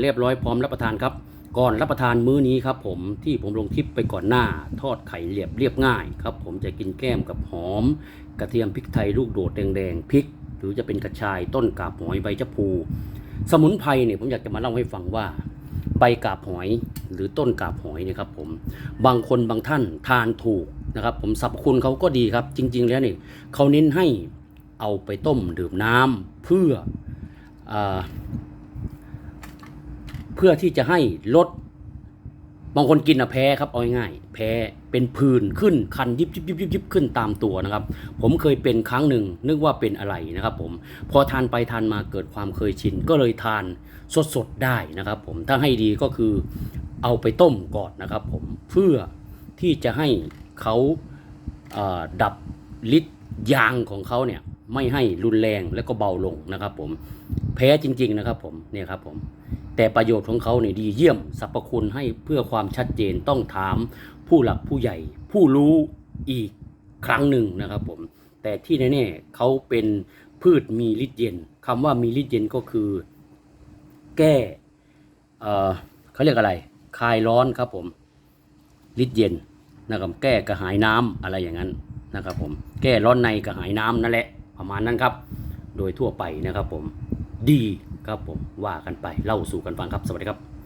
เรียบร้อยพร้อมรับประทานครับ ก่อนรับประทานมื้อนี้ครับผมที่ผมลงคลิปไปก่อนหน้า ทอดไข่เรียบเรียบง่ายครับ ผมจะกินแก้มกับหอม กระเทียมพริกไทยลูกโดดแดงๆพริก หรือจะเป็นกระชายต้นกาบหอยใบชะพู สมุนไพรเนี่ยผมอยากจะมาเล่าให้ฟังว่า ใบกาบหอยหรือต้นกาบหอยเนี่ยครับผมบางคนบางท่านทานถูกนะครับ ผมสรรพคุณเขาก็ดีครับ จริง ๆ แล้วเนี่ยเขาเน้นให้เอาไปต้มดื่มน้ำเพื่ออ พื่อที่จะให้ลด บางคนกินอะแพ้ครับเอาง่ายๆแพ้เป็นผื่นขึ้นคันยิบยิบยิบยิบยิบขึ้นตามตัวนะครับ ผมเคยเป็นครั้งหนึ่งนึกว่าเป็นอะไรนะครับ ผมพอทานไปทานมาเกิดความเคยชินก็เลยทานสดๆได้นะครับ ผมถ้าให้ดีก็คือเอาไปต้มก่อนนะครับ ผมเพื่อที่จะให้เขาเอ่อดับฤทธิ์ยางของเขาเนี่ยไม่ให้รุนแรงและก็เบาลงนะครับ ผมแพ้จริง ๆนะครับ ผมเนี่ยครับผม แต่ประโยชน์ของเขาเนี่ยดีเยี่ยมสรรพคุณให้เพื่อความชัดเจนต้องถามผู้หลักผู้ใหญ่ ผู้รู้อีกครั้งหนึ่งนะครับผมแต่ที่แน่ๆเขาเป็นพืชมีฤทธิ์เย็นคำว่ามีฤทธิ์เย็นก็คือ แก้เออเขาเรียกอะไร คลายร้อนครับผมฤทธิ์เย็นนะครับแก้กระหายน้ำอะไรอย่างนั้นนะครับผมแก้ร้อนในกระหายน้ำนั่นแหละประมาณนั้นครับ โดยทั่วไปนะครับผมดี ครับผมว่ากันไปเล่าสู่กันฟังครับสวัสดีครับ